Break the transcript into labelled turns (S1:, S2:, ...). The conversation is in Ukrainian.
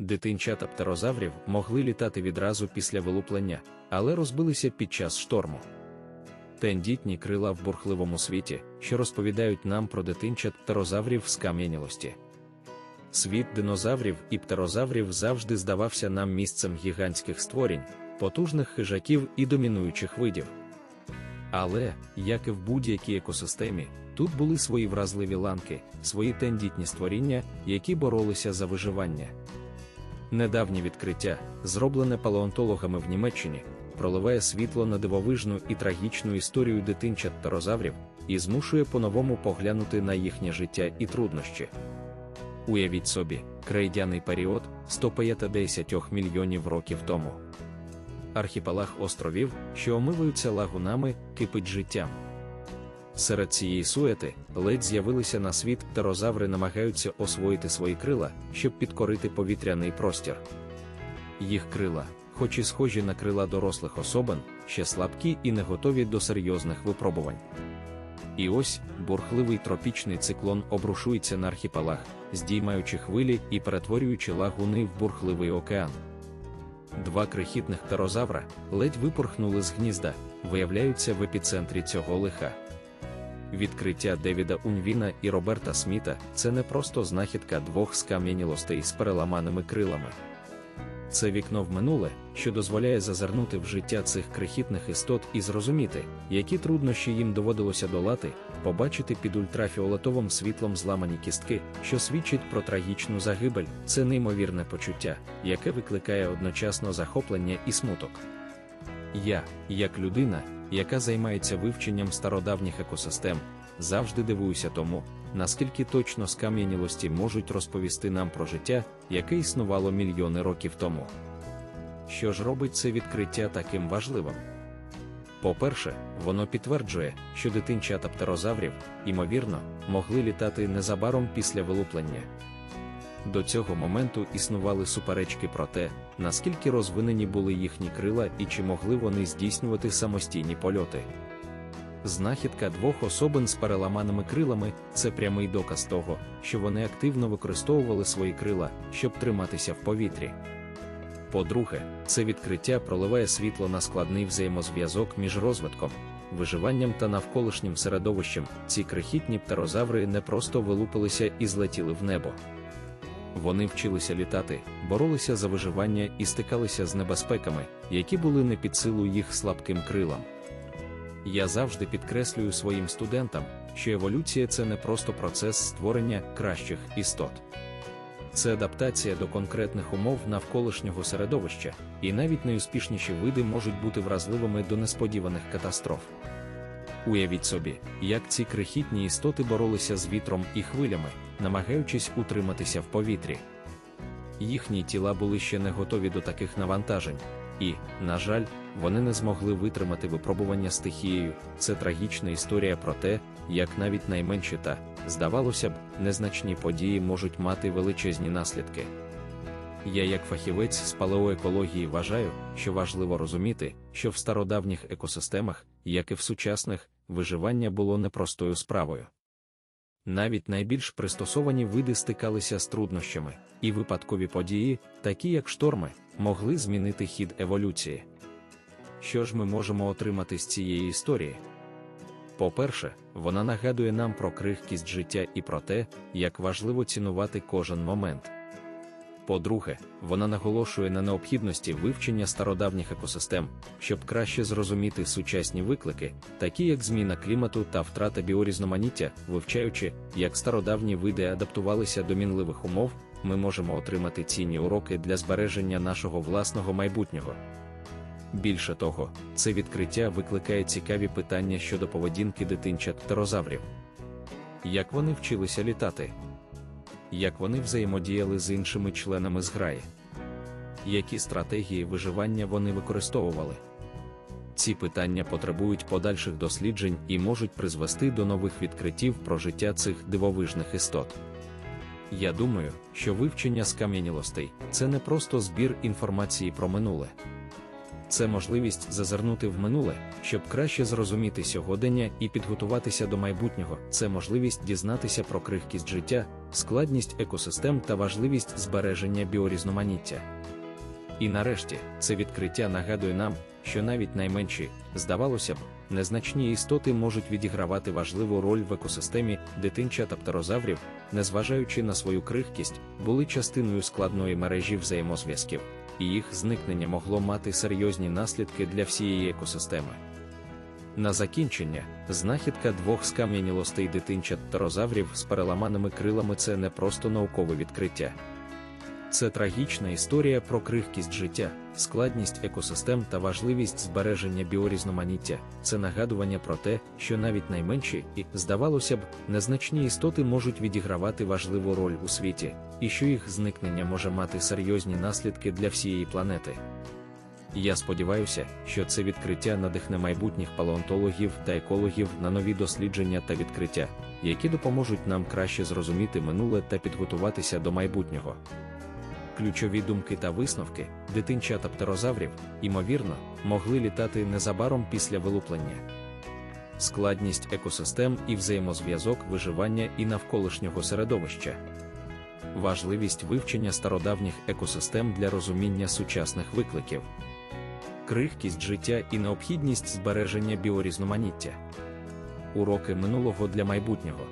S1: Дитинчата птерозаврів могли літати відразу після вилуплення, але розбилися під час шторму. Тендітні крила в бурхливому світі, що розповідають нам про дитинчат птерозаврів з кам'янілості. Світ динозаврів і птерозаврів завжди здавався нам місцем гігантських створінь, потужних хижаків і домінуючих видів. Але, як і в будь-якій екосистемі, тут були свої вразливі ланки, свої тендітні створіння, які боролися за виживання. Недавнє відкриття, зроблене палеонтологами в Німеччині, проливає світло на дивовижну і трагічну історію дитинчат птерозаврів і змушує по-новому поглянути на їхнє життя і труднощі. Уявіть собі, крейдяний період 150 мільйонів років тому. Архіпелаг островів, що омиваються лагунами, кипить життям. Серед цієї суети ледь з'явилися на світ птерозаври намагаються освоїти свої крила, щоб підкорити повітряний простір. Їх крила, хоч і схожі на крила дорослих особин, ще слабкі і не готові до серйозних випробувань. І ось бурхливий тропічний циклон обрушується на архіпелаг, здіймаючи хвилі і перетворюючи лагуни в бурхливий океан. Два крихітних птерозавра ледь випорхнули з гнізда, виявляються в епіцентрі цього лиха. Відкриття Девіда Уньвіна і Роберта Сміта це не просто знахідка двох скам'янілостей з переламаними крилами. Це вікно в минуле, що дозволяє зазирнути в життя цих крихітних істот і зрозуміти, які труднощі їм доводилося долати, побачити під ультрафіолетовим світлом зламані кістки, що свідчить про трагічну загибель, це неймовірне почуття, яке викликає одночасно захоплення і смуток. Я, як людина, яка займається вивченням стародавніх екосистем, завжди дивуюся тому, наскільки точно скам'янілості можуть розповісти нам про життя, яке існувало мільйони років тому. Що ж робить це відкриття таким важливим? По-перше, воно підтверджує, що дитинчата птерозаврів, ймовірно, могли літати незабаром після вилуплення. До цього моменту існували суперечки про те, наскільки розвинені були їхні крила і чи могли вони здійснювати самостійні польоти. Знахідка двох особин з переламаними крилами це прямий доказ того, що вони активно використовували свої крила, щоб триматися в повітрі. По-друге, це відкриття проливає світло на складний взаємозв'язок між розвитком, виживанням та навколишнім середовищем. Ці крихітні птерозаври не просто вилупилися і злетіли в небо. Вони вчилися літати, боролися за виживання і стикалися з небезпеками, які були не під силу їх слабким крилам. Я завжди підкреслюю своїм студентам, що еволюція це не просто процес створення кращих істот. Це адаптація до конкретних умов навколишнього середовища, і навіть найуспішніші види можуть бути вразливими до несподіваних катастроф. Уявіть собі, як ці крихітні істоти боролися з вітром і хвилями, намагаючись утриматися в повітрі. Їхні тіла були ще не готові до таких навантажень, і, на жаль, вони не змогли витримати випробування стихією. Це трагічна історія про те, як навіть найменші та, здавалося б, незначні події можуть мати величезні наслідки. Я, як фахівець з палеоекології, вважаю, що важливо розуміти, що в стародавніх екосистемах, як і в сучасних, виживання було непростою справою. Навіть найбільш пристосовані види стикалися з труднощами, і випадкові події, такі як шторми, могли змінити хід еволюції. Що ж ми можемо отримати з цієї історії? По-перше, вона нагадує нам про крихкість життя і про те, як важливо цінувати кожен момент. По-друге, вона наголошує на необхідності вивчення стародавніх екосистем, щоб краще зрозуміти сучасні виклики, такі як зміна клімату та втрата біорізноманіття, вивчаючи, як стародавні види адаптувалися до мінливих умов, ми можемо отримати цінні уроки для збереження нашого власного майбутнього. Більше того, це відкриття викликає цікаві питання щодо поведінки дитинчат птерозаврів. Як вони вчилися літати? Як вони взаємодіяли з іншими членами зграї? Які стратегії виживання вони використовували? Ці питання потребують подальших досліджень і можуть призвести до нових відкриттів про життя цих дивовижних істот. Я думаю, що вивчення скам'янілостей це не просто збір інформації про минуле це можливість зазирнути в минуле, щоб краще зрозуміти сьогодення і підготуватися до майбутнього. Це можливість дізнатися про крихкість життя, складність екосистем та важливість збереження біорізноманіття. І нарешті, це відкриття нагадує нам, що навіть найменші, здавалося б, незначні істоти можуть відігравати важливу роль в екосистемі дитинчат птерозаврів, незважаючи на свою крихкість, були частиною складної мережі взаємозв'язків, і їх зникнення могло мати серйозні наслідки для всієї екосистеми. На закінчення, знахідка двох скам'янілостей дитинчат тарозаврів з переламаними крилами це не просто наукове відкриття. Це трагічна історія про крихкість життя, складність екосистем та важливість збереження біорізноманіття. Це нагадування про те, що навіть найменші і, здавалося б, незначні істоти можуть відігравати важливу роль у світі, і що їх зникнення може мати серйозні наслідки для всієї планети. Я сподіваюся, що це відкриття надихне майбутніх палеонтологів та екологів на нові дослідження та відкриття, які допоможуть нам краще зрозуміти минуле та підготуватися до майбутнього. Ключові думки та висновки дитинчата птерозаврів, ймовірно, могли літати незабаром після вилуплення. Складність екосистем і взаємозв'язок виживання і навколишнього середовища. Важливість вивчення стародавніх екосистем для розуміння сучасних викликів, крихкість життя і необхідність збереження біорізноманіття, уроки минулого для майбутнього.